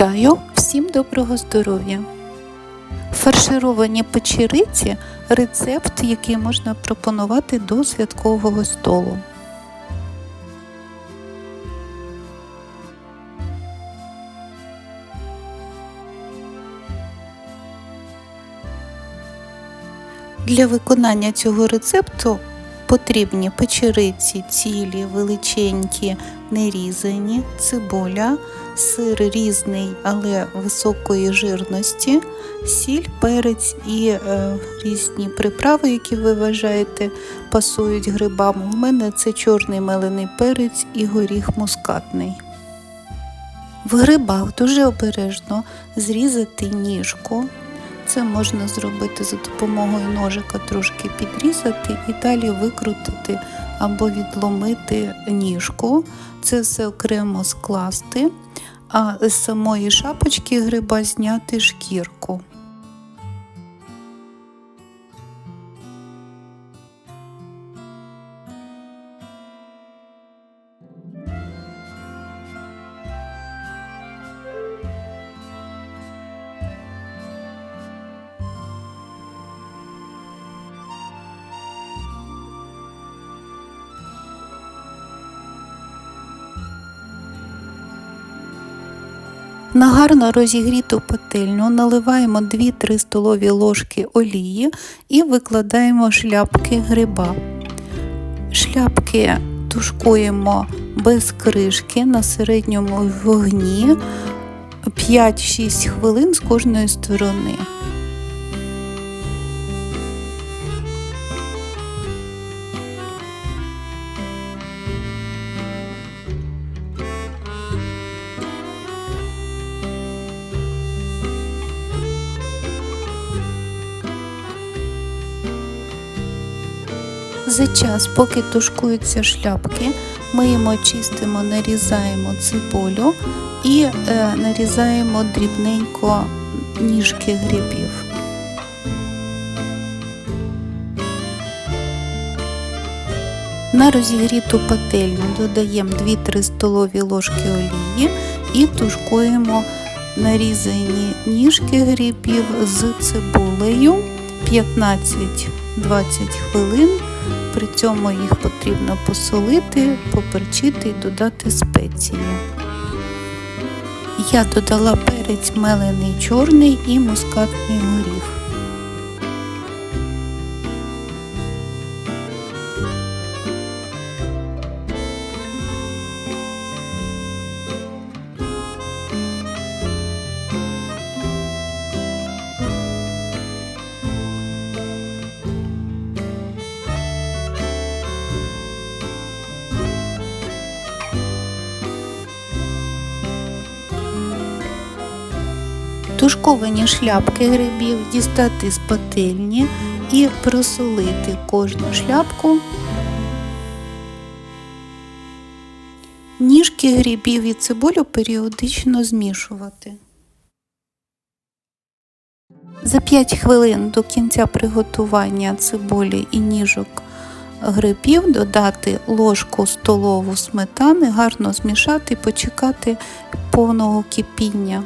Вітаю! Всім доброго здоров'я! Фаршировані печериці рецепт, який можна пропонувати до святкового столу. Для виконання цього рецепту потрібні печериці цілі, величенькі, нерізані, цибуля, сир різний, але високої жирності, сіль, перець і е, різні приправи, які ви вважаєте пасують грибам. У мене це чорний мелений перець і горіх мускатний. В грибах дуже обережно зрізати ніжку. Це можна зробити за допомогою ножика, трошки підрізати і далі викрутити або відломити ніжку. Це все окремо скласти, а з самої шапочки гриба зняти шкірку. На гарно розігріту пательню наливаємо 2-3 столові ложки олії і викладаємо шляпки гриба. Шляпки тушкуємо без кришки на середньому вогні 5-6 хвилин з кожної сторони. За час, поки тушкуються шляпки, миємо, чистимо, нарізаємо цибулю і е, нарізаємо дрібненько ніжки грибів. На розігріту пательню додаємо 2-3 столові ложки олії і тушкуємо нарізані ніжки грибів з цибулею 15-20 хвилин. При цьому їх потрібно посолити, поперчити і додати спеції. Я додала перець мелений чорний і мускатний горіх. Тушковані шляпки грибів дістати з пательні і просолити кожну шляпку. Ніжки грибів і цибулю періодично змішувати. За 5 хвилин до кінця приготування цибулі і ніжок грибів додати ложку столову сметани, гарно змішати, почекати повного кипіння.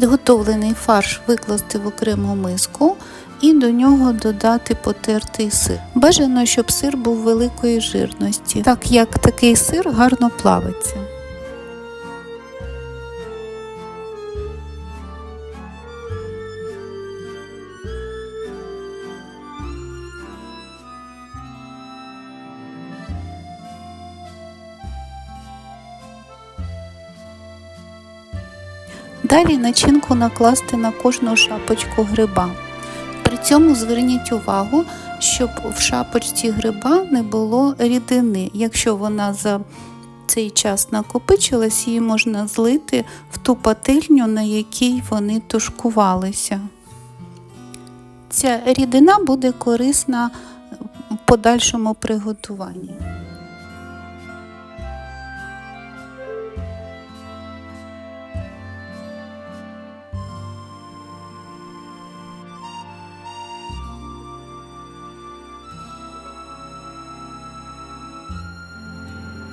Підготовлений фарш викласти в окрему миску і до нього додати потертий сир. Бажано, щоб сир був великої жирності, так як такий сир гарно плавиться. Далі начинку накласти на кожну шапочку гриба. При цьому зверніть увагу, щоб в шапочці гриба не було рідини. Якщо вона за цей час накопичилась, її можна злити в ту пательню, на якій вони тушкувалися. Ця рідина буде корисна в подальшому приготуванні.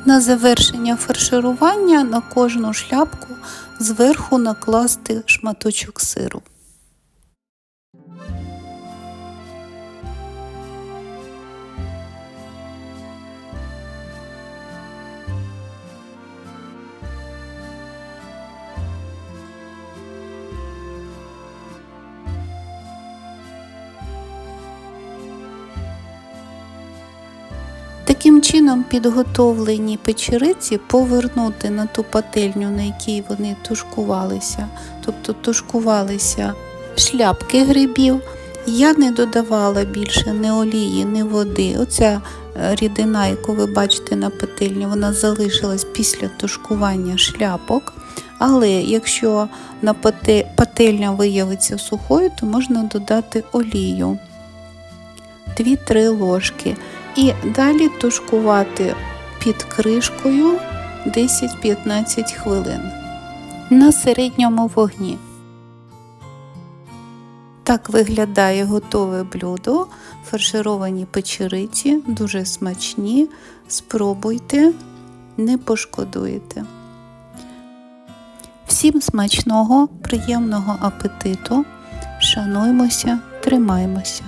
На завершення фарширування на кожну шляпку зверху накласти шматочок сиру. Таким чином, підготовлені печериці повернути на ту пательню, на якій вони тушкувалися, тобто тушкувалися шляпки грибів. Я не додавала більше ні олії, ні води. Оця е, рідина, яку ви бачите на пательні, вона залишилась після тушкування шляпок. Але якщо на пательня виявиться сухою, то можна додати олію 2-3 ложки. І далі тушкувати під кришкою 10-15 хвилин на середньому вогні. Так виглядає готове блюдо, фаршировані печериці, дуже смачні. Спробуйте, не пошкодуєте. Всім смачного, приємного апетиту. Шануймося, тримаймося.